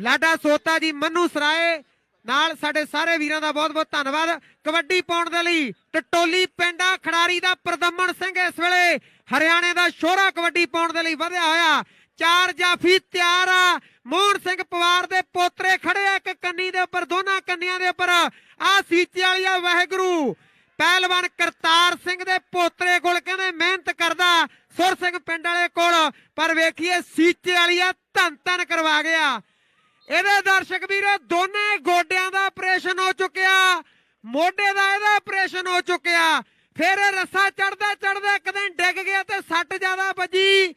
ਲਾਡਾ ਸੋਤਾ ਜੀ ਮੰਨੂ ਸਰਾਏ ਨਾਲ ਸਾਡੇ ਸਾਰੇ ਵੀਰਾਂ ਦਾ ਬਹੁਤ-ਬਹੁਤ ਧੰਨਵਾਦ। ਕਬੱਡੀ ਪਾਉਣ ਦੇ ਲਈ ਟਟੋਲੀ ਪਿੰਡਾ ਖਿਡਾਰੀ ਦਾ ਪ੍ਰਦਮਨ ਸਿੰਘ ਇਸ ਵੇਲੇ ਹਰਿਆਣੇ ਦਾ ਸ਼ੋਹਰਾ ਕਬੱਡੀ ਪਾਉਣ ਦੇ ਲਈ ਵਧਿਆ ਹੋਇਆ। ਚਾਰ ਜਾਫੀ ਤਿਆਰ ਆ। ਮੋਹਨ ਸਿੰਘ ਪਵਾਰ ਦੇ ਪੋਤਰੇ ਖੜੇ ਆ ਇੱਕ ਕੰਨੀ ਦੇ ਉੱਪਰ, ਦੋਨਾਂ ਕੰਨੀਆਂ ਦੇ ਉੱਪਰ। ਆ ਸੀਚੇ ਵਾਲੀ ਆ ਵਾਹਿਗੁਰੂ। ਪਹਿਲਵਾਨ ਕਰਤਾਰ ਸਿੰਘ ਦੇ ਪੋਤਰੇ ਕੋਲ ਕਹਿੰਦੇ ਮਿਹਨਤ ਕਰਦਾ ਸੁਰ ਸਿੰਘ ਪਿੰਡ ਵਾਲੇ ਕੋਲ। ਪਰ ਵੇਖੀਏ ਸੀਚੇ ਵਾਲੀ ਆ ਧੰਨ ਧੰਨ ਕਰਵਾ ਗਿਆ। ਇਹਦੇ ਦਰਸ਼ਕ ਵੀਰੋ ਦੋਨੇ ਗੋਡਿਆਂ ਦਾ ਆਪਰੇਸ਼ਨ ਹੋ ਚੁੱਕਿਆ। ਮੋਢੇ ਦਾ ਇਹਦਾ ਆਪਰੇਸ਼ਨ ਹੋ ਚੁੱਕਿਆ। ਫਿਰ ਇਹ ਰੱਸਾ ਚੜਦਾ ਚੜਦਾ ਇੱਕ ਦਿਨ ਡਿੱਗ ਗਿਆ ਤੇ ਸੱਟ ਜ਼ਿਆਦਾ ਵੱਜੀ।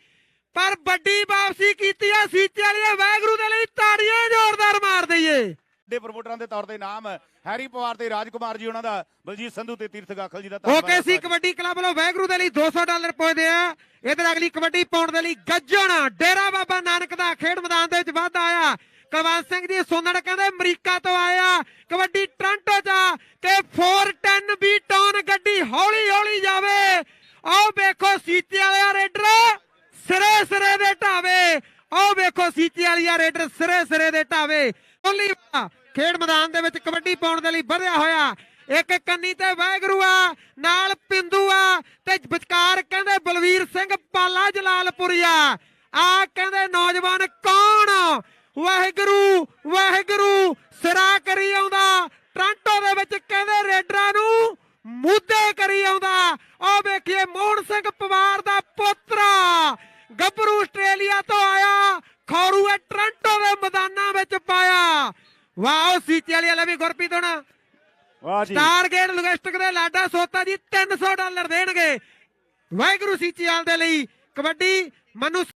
ਪਰ ਵੱਡੀ ਵਾਪਸੀ ਕੀਤੀ ਆ ਸੀਚੇ ਵਾਲੀਏ ਵਾਹਿਗੁਰੂ ਦੇ ਲਈ ਤਾੜੀਆਂ ਜ਼ੋਰਦਾਰ ਮਾਰ ਦਈਏ। ਦੇ ਪ੍ਰਮੋਟਰਾਂ ਦੇ ਤੌਰ ਤੇ ਨਾਮ ਹੈਰੀ ਪਵਾਰ ਤੇ ਰਾਜਕੁਮਾਰ ਜੀ ਉਹਨਾਂ ਦਾ ਬਲਜੀਤ ਸੰਧੂ ਤੇ ਤੀਰਥ ਗਾਖਲ ਜੀ ਦਾ ਓਕੇ ਸੀ ਕਬੱਡੀ ਕਲੱਬ ਵੱਲੋਂ ਵਾਹਿਗੁਰੂ ਦੇ ਲਈ 200 ਡਾਲਰ ਪੁੱਜਦੇ ਆ। ਇਧਰ ਅਗਲੀ ਕਬੱਡੀ ਪਾਉਣ ਦੇ ਲਈ ਗੱਜਣ ਡੇਰਾ ਬਾਬਾ ਨਾਨਕ ਦਾ ਖੇਡ ਮੈਦਾਨ ਦੇ ਵਿੱਚ ਵਾਧਾ ਆਇਆ। ਕੁਲਵੰਤ ਸਿੰਘ ਜੀ ਸੁੰਦੜ ਕਹਿੰਦੇ ਅਮਰੀਕਾ ਤੋਂ ਆਇਆ ਕਬੱਡੀ ਟ੍ਰਾਂਟੋ ਚ ਆ 410 ਵੀ ਟੌਨ ਗੱਡੀ ਹੌਲੀ ਹੌਲੀ ਜਾਵੇ। ਆਓ ਵੇਖੋ ਸੀਤੇ ਵਾਲਿਆ ਰੇਡਰ, ਸਿਰੇ ਸਿਰੇ ਦੇ ਢਾਵੇ। ਆਓ ਵੇਖੋ ਸੀਤੇ ਵਾਲਿਆ ਰੇਡਰ, ਸਿਰੇ ਸਿਰੇ ਦੇ ਢਾਵੇ। ਓਲੀ ਖੇਡ ਮੈਦਾਨ ਦੇ ਵਿੱਚ ਕਬੱਡੀ ਪਾਉਣ ਦੇ ਲਈ ਵਧਿਆ ਹੋਇਆ। ਇੱਕ ਕੰਨੀ ਤੇ ਵਾਹਿਗੁਰੂ ਆ, ਨਾਲ ਪਿੰਦੂ ਆ ਤੇ ਵਿਚਕਾਰ ਕਹਿੰਦੇ ਬਲਵੀਰ ਸਿੰਘ ਪਾਲਾ ਜਲਾਲਪੁਰੀਆ ਆ ਕਹਿੰਦੇ ਨੌਜਵਾਨ ਕੌਣ? ਵਾਹਿਗੁਰੂ ਵਾਹਿਗੁਰੂ ਸਿਰਾ ਕਰੀ ਆਉਂਦਾ। ਟ੍ਰਾਂਟੋ ਦੇ ਵਿੱਚ ਕਹਿੰਦੇ ਰੇਡਰਾਂ ਨੂੰ ਮੁੱਦੇ ਕਰੀ ਆਉਂਦਾ। ਉਹ ਵੇਖੀਏ ਮੋਹਨ ਸਿੰਘ ਪਵਾਰ ਦਾ ਪੁੱਤਰਾ ਗੱਭਰੂ ਆਸਟ੍ਰੇਲੀਆ ਤੋਂ ਆਇਆ ਖੌਰੂ ਇਹ ਟ੍ਰਾਂਟੋ ਦੇ ਮੈਦਾਨਾਂ ਵਿੱਚ ਪਾਇਆ। ਵਾਓ ਸੀਚੇ ਵਾਲੀ ਵਾਲਾ ਵੀ ਗੁਰਪ੍ਰੀਤ ਹੋਣਾ। ਵਾਹ ਜੀ। ਸਟਾਰ ਗੇਟ ਲੌਜਿਸਟਿਕ ਦੇ ਲਾਡਾ ਸੋਤਾ ਜੀ 300 ਡਾਲਰ ਦੇਣਗੇ। ਵਾਹਿਗੁਰੂ ਸੀਚੇਵਾਲ ਦੇ ਲਈ ਕਬੱਡੀ ਮਨੂ